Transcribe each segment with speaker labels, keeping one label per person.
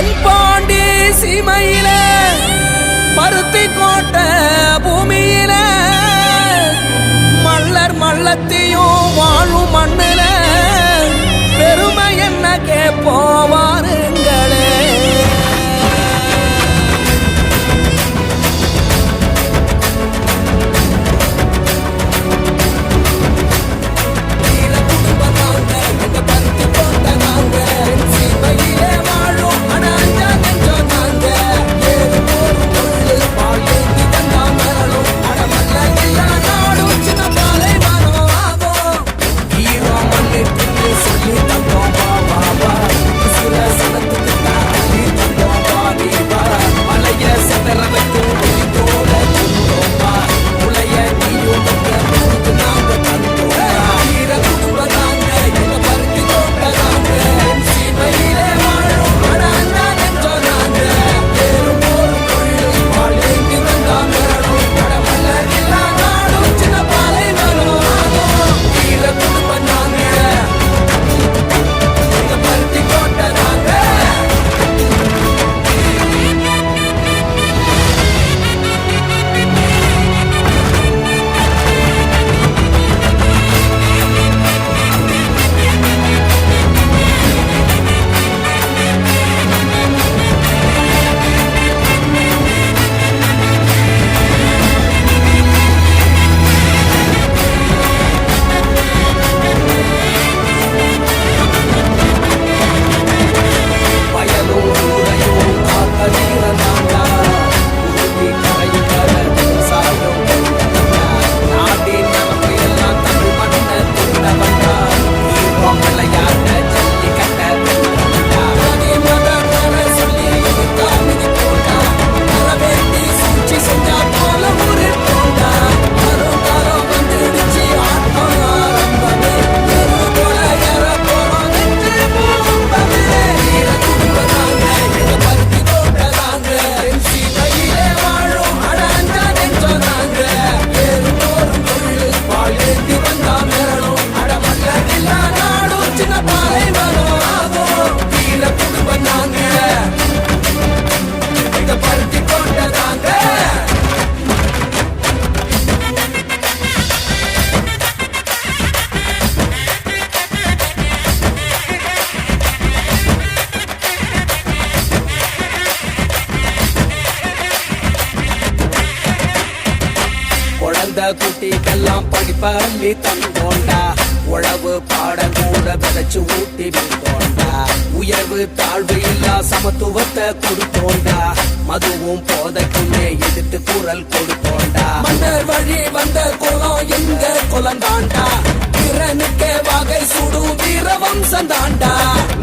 Speaker 1: தென்பாண்டி சீமையில பருத்தி கோட்ட பூமியில மல்லர் மல்லத்தி கிளம்பி தந்தோண்டா. உழவு பாட கூட விதைச்சு ஊட்டி வந்தோண்டா. உயர்வு தாழ்வு இல்லா சமத்துவத்தை கொடுத்தோண்டா. மதுவும் போதைக்குமே எதிர்த்து குரல் கொடுத்தோண்டா. மன்னர் வழி வந்த குளம் எங்க குலந்தாண்டா? திறனுக்க வகை சுடும் வீரவம் சந்தாண்டா.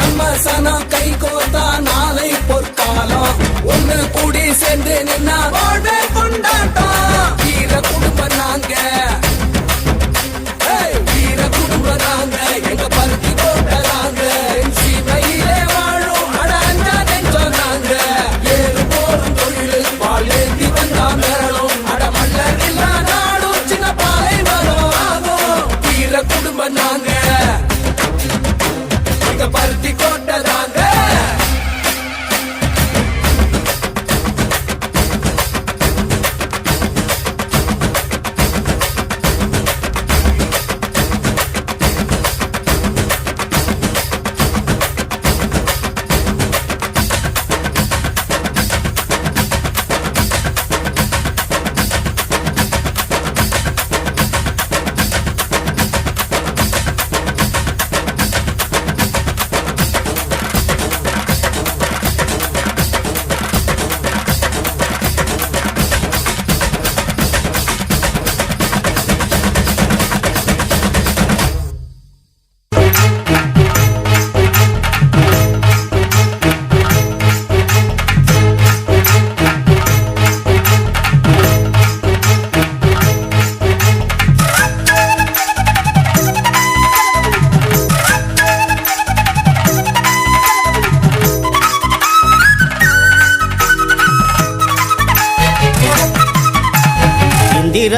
Speaker 1: நம்ம சனம் கை கோத்தா நாளை பொற்காலம். ஒண்ணு கூடி சேர்ந்து நின்னா வாழ்வே கொண்டாட்டம். வீர குடும்பம் நாங்க. வருவதாங்க எங்க பருத்தி போட்டதாங்க சீமையிலே வாழும் அடாஞ்சாதேன் சொன்னாங்க ஏழு போரும் தொழிலில் பால் ஏந்தி வந்தா மேலும் அடமல்லரில் நாடும் சின்ன பாலை வரும் நாங்க பருத்தி கோட்டை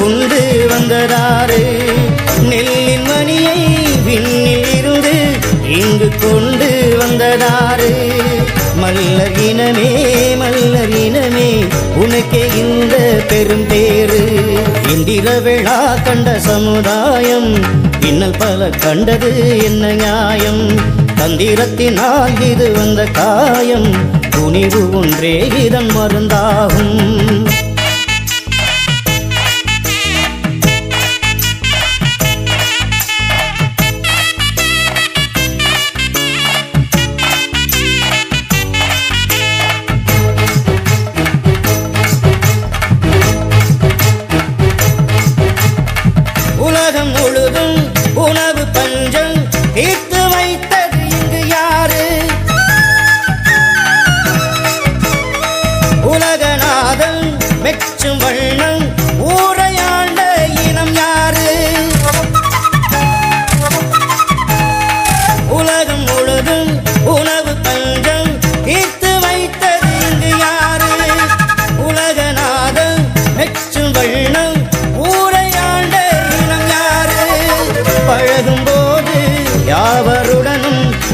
Speaker 2: இங்கு வந்ததாறு நெல்லின் மணியை விண்ணில் இருந்து இங்கு கொண்டு வந்ததாறு மல்லர் இனமே மல்லர் இனமே உனக்கே இந்த பெரும் பேரு இந்திர விழா கண்ட சமுதாயம் இன்னல் பல கண்டது என்ன நியாயம்? தந்திரத்தினால் இது வந்த காயம் துணிவு ஒன்றே இதன் மருந்தாகும்.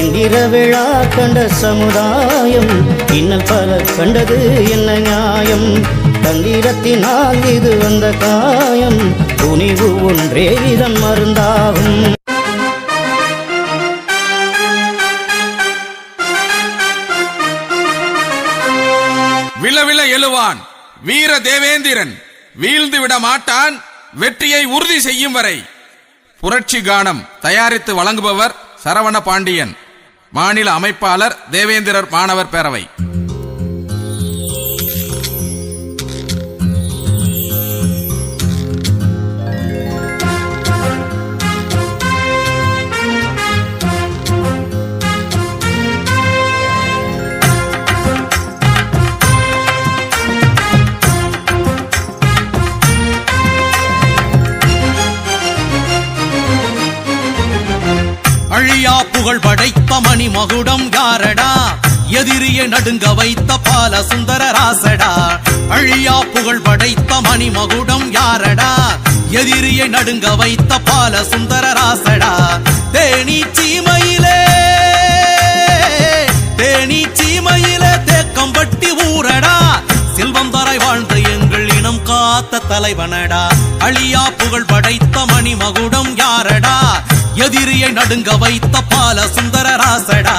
Speaker 2: இந்திர விழா கண்ட சமுதாயம் இன்னல் பல கண்டது என்ன நியாயம்? தந்திரத்தினால் இது வந்த காயம் துணிவு ஒன்றே இதன் மருந்தாகும்.
Speaker 3: விழவிழ எழுவான் வீர தேவேந்திரன். வீழ்ந்து விட மாட்டான் வெற்றியை உறுதி செய்யும் வரை. புரட்சி கானம் தயாரித்து வழங்குபவர் சரவண பாண்டியன். மாநில அமைப்பாளர் தேவேந்திரர் மாணவர் பேரவை.
Speaker 4: புகழ் படைத்த மணி மகுடம் யாரடா? எதிரியை நடுங்க வைத்த பால சுந்தர ராசடா? அழியா புகழ் படைத்த மணி மகுடம் யாரடா? எதிரியை நடுங்க வைத்த பால சுந்தர ராசடா தேனி சீமையிலே தேனி சீமையிலே தேக்கம்பட்டி ஊரடா? காத்த தலைவனடா. அழியா புகழ் படைத்த மணி மகுடம் யாரடா? எதிரியை நடுங்க வைத்த பால சுந்தர ராசடா.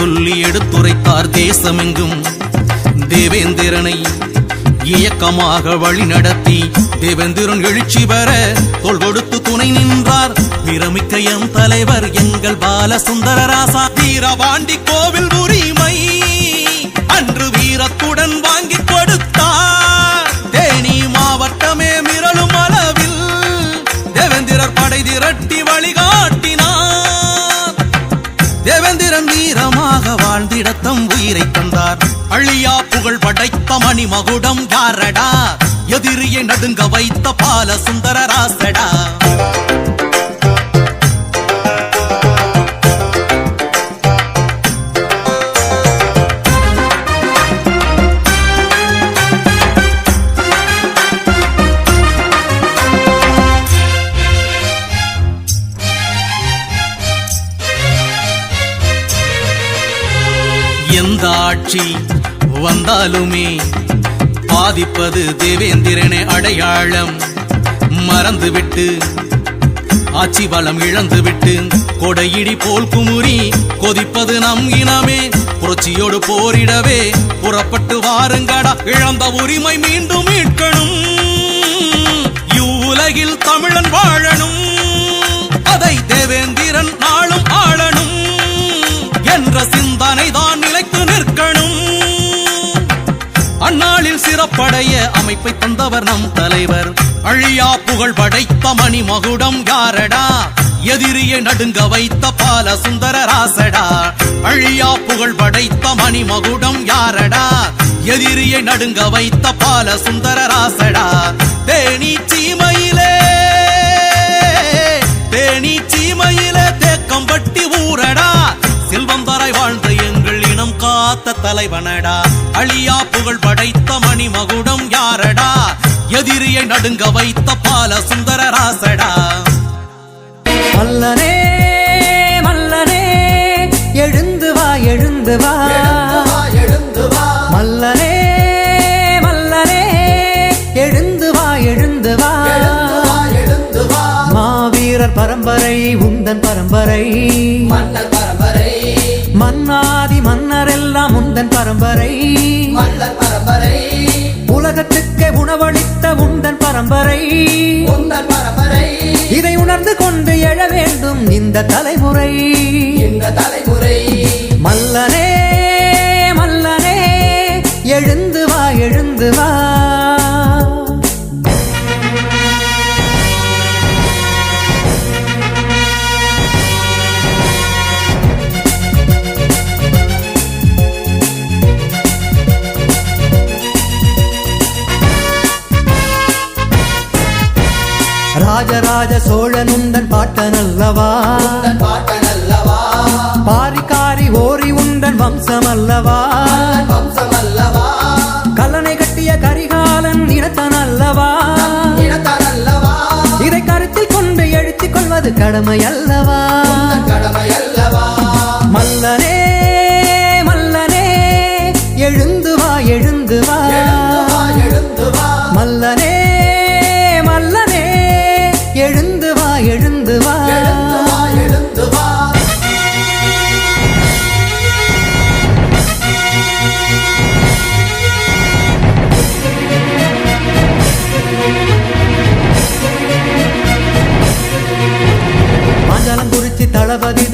Speaker 4: சொல்லி எடுத்துரைத்தார் தேசமெங்கும். தேவேந்திரனை இயக்கமாக வழி நடத்தி தேவேந்திரன் எழுச்சி பெற தோல் கொடுத்து துணை நின்றார். பிரமிக்க எம் தலைவர் எங்கள் பாலசுந்தரராசா. வீரபாண்டி கோவில் உரிமை அன்று வீரமாக உயிரை தந்தார். அழியா புகழ் படைத்த மணிமகுடம் யாரடா எதிரியை நடுங்க வைத்த பால சுந்தர ராசடா. எந்த வந்தாலுமே பாதிப்பது தேவேந்திரனே அடையாளம். மறந்துவிட்டு ஆட்சி பலம் இழந்துவிட்டு கொடையிடி போல் குமுறி கொதிப்பது நம் இனமே. புரட்சியோடு போரிடவே புறப்பட்டு வாருங்கடா இழந்த உரிமை மீண்டும் மீட்கணும். இவ்வுலகில் தமிழன் வாழணும். அதை தேவேந்திரன் நாளும் ஆளணும். என்ற சிந்தனை அந்நாளில் சிறப்படைய அமைப்பை தந்தவர் நம் தலைவர். அழியா புகழ் படைத்த மணி மகுடம் யாரடா? எதிரியை நடுங்க வைத்த பால சுந்தர ராசடா? அழியா புகழ் படைத்த மணி மகுடம் யாரடா? எதிரியை நடுங்க வைத்த பால சுந்தர ராசடா? தேனி சீமையிலே தேனி சீமையிலே தேக்கம்பட்டி ஊரடா? காத்த தலைவனடா. அழியா புகழ் படைத்த மணி மகுடம் யாரடா? எதிரியை நடுங்க வைத்த பால சுந்தர ராசடா
Speaker 5: மல்லனே மல்லனே எழுந்து வா எழுந்து வா.
Speaker 6: எழுந்து வா
Speaker 5: மல்லனே மல்லனே எழுந்து வா எழுந்து வா.
Speaker 6: எழுந்து வா
Speaker 5: மாவீரர் பரம்பரை உந்தன் பரம்பரை.
Speaker 6: மன்னர்
Speaker 5: மன்னாதி மன்னரெல்லாம் உந்தன் பரம்பரை.
Speaker 6: மன்னர் பரம்பரை.
Speaker 5: உலகத்துக்கே உணவளித்த உந்தன் பரம்பரை.
Speaker 6: உந்தன் பரம்பரை.
Speaker 5: இதை உணர்ந்து கொண்டு எழ வேண்டும் இந்த தலைமுறை.
Speaker 6: இந்த தலைமுறை.
Speaker 5: மல்லனே மல்லனே எழுந்து வா எழுந்து வா. ராஜராஜ அல்லவா
Speaker 6: உந்தன் பாட்டன் அல்லவா
Speaker 5: பாரிக்காரி ஓரி உந்தன் வம்சம் அல்லவா கல்லணை கட்டிய கரிகாலன் இனத்தன் அல்லவா இதை கருத்தில் கொண்டு எழுத்திக் கொள்வது கடமை அல்லவா
Speaker 6: உந்தன் கடமை அல்லவா
Speaker 5: மல்லனே மல்லனே எழுந்து வா எழுந்து வா. மல்லனே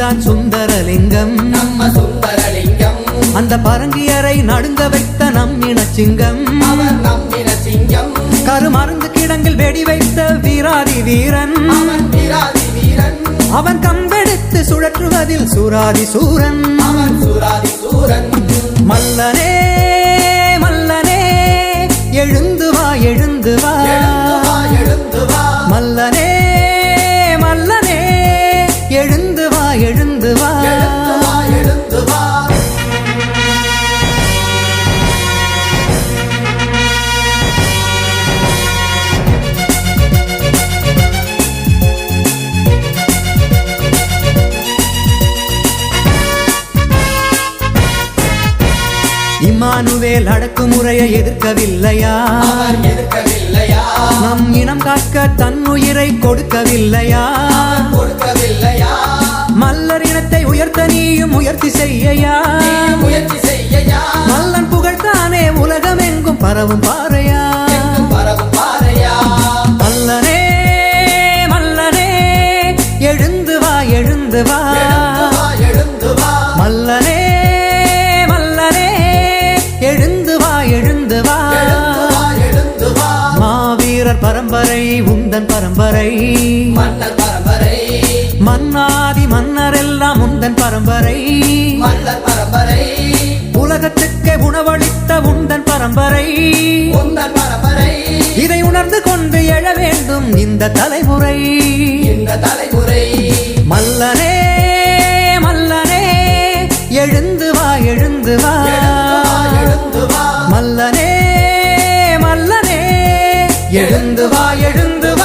Speaker 5: தளபதிதான் சுந்தரலிங்கம்.
Speaker 6: நம்ம சுந்தரலிங்கம்.
Speaker 5: அந்த பரங்கியரை நடுங்க வைத்த நம் இனச்சிங்கம்.
Speaker 6: அவர் நம்பின சிங்கம்
Speaker 5: கருமருந்து கிடங்கில் வெடி வைத்த வீராதி வீரன்.
Speaker 6: அவன் வீராதி வீரன்.
Speaker 5: அவன் கம்பெடுத்து சுழற்றுவதில் சூராதி சூரன்.
Speaker 6: அவன் சூராதி சூரன்.
Speaker 5: மல்லனே மல்லனே எழுந்து வா எழுந்து வா. மல்லனே மல்லனே எழுந்து எழுந்து வா.
Speaker 6: எழுந்து வா எழுந்து வா
Speaker 5: இமான் ஞானவேல் அடக்குமுறையை எதிர்க்கவில்லையா?
Speaker 1: எதிர்க்கவில்லையா
Speaker 5: நம் இனம் காக்க தன்னுயிரை கொடுக்கவில்லையா?
Speaker 1: கொடுக்கவில்லையா?
Speaker 5: மல்லர் இனத்தை உயர்த்த நீயும் முயற்சி செய்யையா?
Speaker 1: முயற்சி செய்யயா?
Speaker 5: மல்லன் புகழ்தானே உலகமெங்கும் பரவும் பாறையா?
Speaker 1: எங்கும் பரவும் பாறையா?
Speaker 5: மல்லனே மல்லனே எழுந்து வா எழுந்து வா.
Speaker 1: எழுந்து வா
Speaker 5: மல்லனே மல்லனே எழுந்து வா எழுந்து வா.
Speaker 1: எழுந்து வா எழுந்து வா.
Speaker 5: மாவீரர் பரம்பரை உந்தன் பரம்பரை.
Speaker 1: மன்னர் பரம்பரை.
Speaker 5: மன்னாதி மன்னரெல்லாம் உந்தன் பரம்பரை.
Speaker 1: மன்னர் பரம்பரை.
Speaker 5: உலகத்துக்கு உணவளித்த உந்தன் பரம்பரை.
Speaker 1: உந்தன் பரம்பரை.
Speaker 5: இதை உணர்ந்து கொண்டு எழ வேண்டும் இந்த தலைமுறை.
Speaker 1: இந்த தலைமுறை.
Speaker 5: மல்லனே மல்லனே எழுந்து வா எழுந்து வா. மல்லனே மல்லனே எழுந்து வா எழுந்து